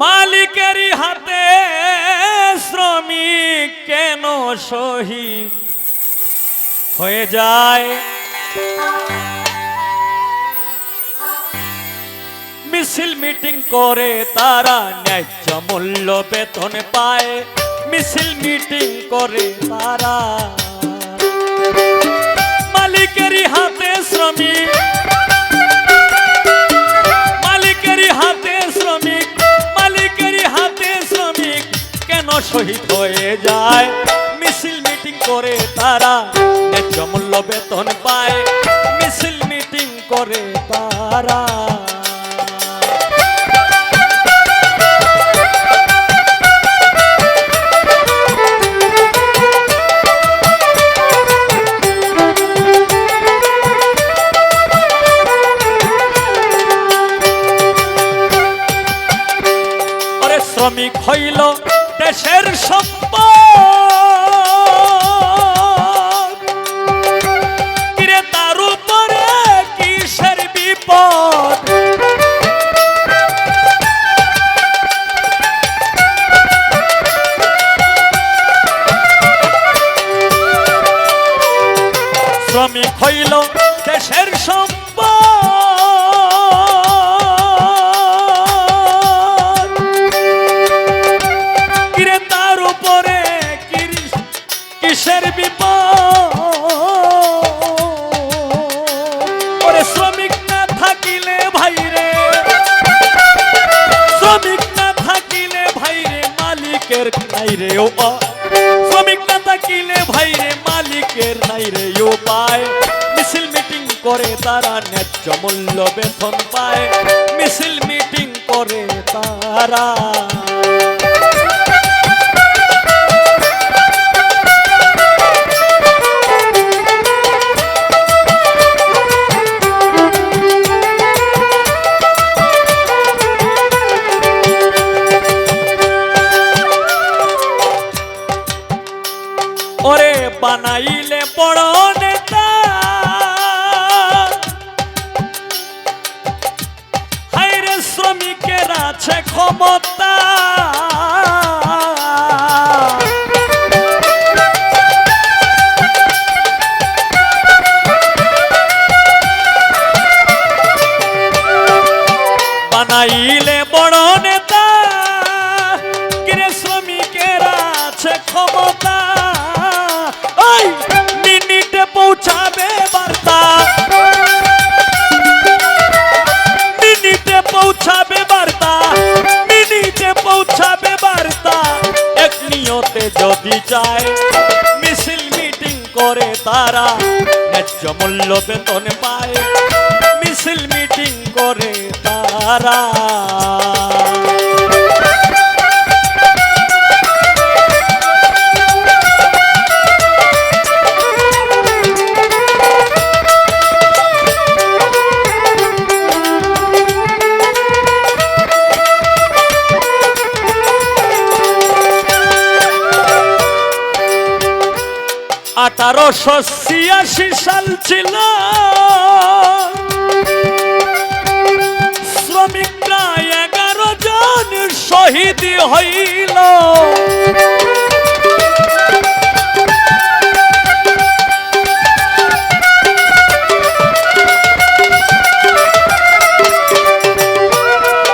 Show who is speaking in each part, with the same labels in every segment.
Speaker 1: মালিকেরই হাতে শ্রমিক কেন শহীদ? হয়ে যায়। মিছিল মিটিং করে তারা ন্যায্য মূল্য বেতন পায়। মিছিল মিটিং করে তারা মালিকেরই হাতে শ্রমিক যায়। মিছিল মিটিং করে তারা, ন্যায্য মূল্য বেতন পায়। মিছিল মিটিং করে তারা। শ্রমিক হইল দেশের সম্পদ শ্রমিক হইল দেশের সম্পদ। কিরে তার উপরে কিসের বিপদ? শ্রমিক না থাকিলে ভাইরে। শ্রমিক না থাকিলে ভাইরে মালিকের নাই রে ও করে তারা ন্যায্য মূল্য বেতন পায়। মিছিল মিটিং করে তারা। বানাইলে বড় আছে ক্ষমতা। বানাইলে বড় নেতা কিরে শ্রমিকের আছে ক্ষমতা। যদি চায় মিছিল মিটিং করে তারা ন্যায্য মূল্য বেতন পায়। মিছিল মিটিং করে তারা। আঠারোশো ছিয়াশি সাল ছিল। শ্রমিকরা এগারো জন শহীদ হইল।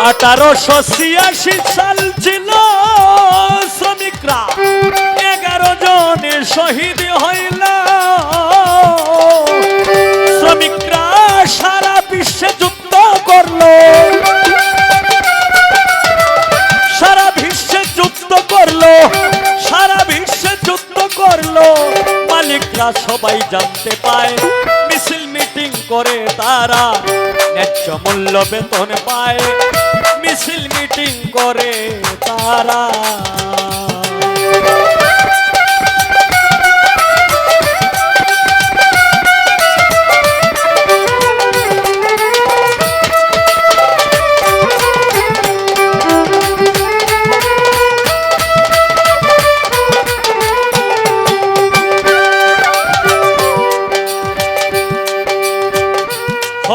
Speaker 1: আঠারোশো ছিয়াশি সাল শহীদ হইল। শ্রমিকরা সারা বিশ্বে যুদ্ধ করল। সারা বিশ্বে যুদ্ধ করল। সারা বিশ্বে যুদ্ধ করল। মালিকরা সবাই জানতে পায়, মিছিল মিটিং করে তারা ন্যায্য মূল্য বেতন পায়। মিছিল মিটিং করে তারা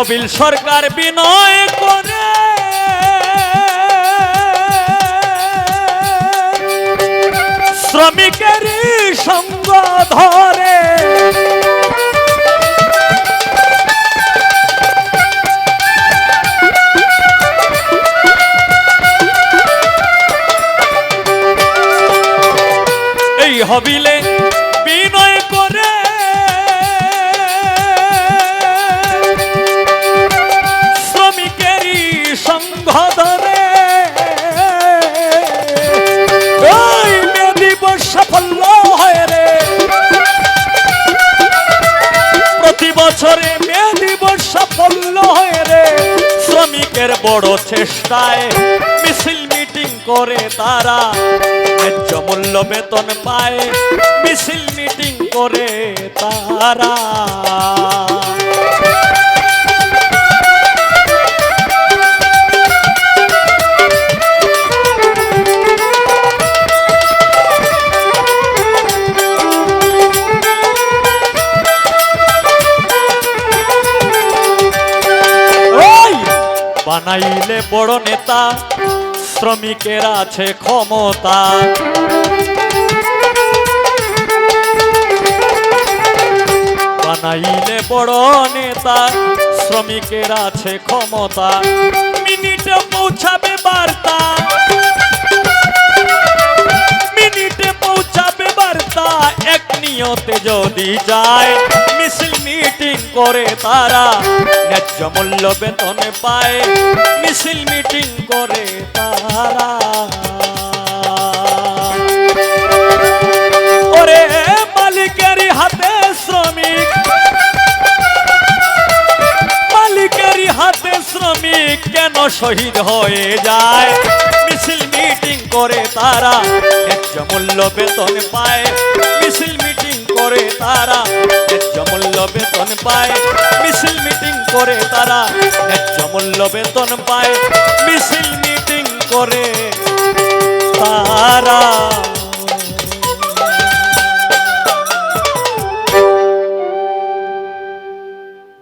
Speaker 1: নবীল সরকার বিনয় করে। শ্রমিকের সঙ্গ ধরে। এই হবিলে বিনয় করে। দিবস সাফল্য হয় রে। প্রতি বছরে মে দিবস সাফল্য হয় রে। শ্রমিকের বড় চেষ্টায় মিছিল মিটিং করে তারা ন্যায্য মূল্য বেতন পায়। মিছিল মিটিং করে তারা বানাইলে বড় নেতা, শ্রমিকের আছে ক্ষমতা। বানাইলে বড় নেতা, শ্রমিকের আছে ক্ষমতা। মিনিটে পৌঁছাবে বার্তা। মিনিটে পৌঁছাবে বার্তা, এক নিয়তে যদি যায় করে তারা। ন্যায্য মূল্য বেতন পায়, মিছিল মিটিং করে তারা। হাতে শ্রমিক কেন শহীদ হয়ে যায়? মিছিল মিটিং করে তারা, ন্যায্য মূল্য বেতন পায়, মিছিল মিটিং করে তারা বেতন পায়। মিছিল মিটিং করে তারা ন্যায্য মূল্য বেতন পায়। মিছিল মিটিং করে তারা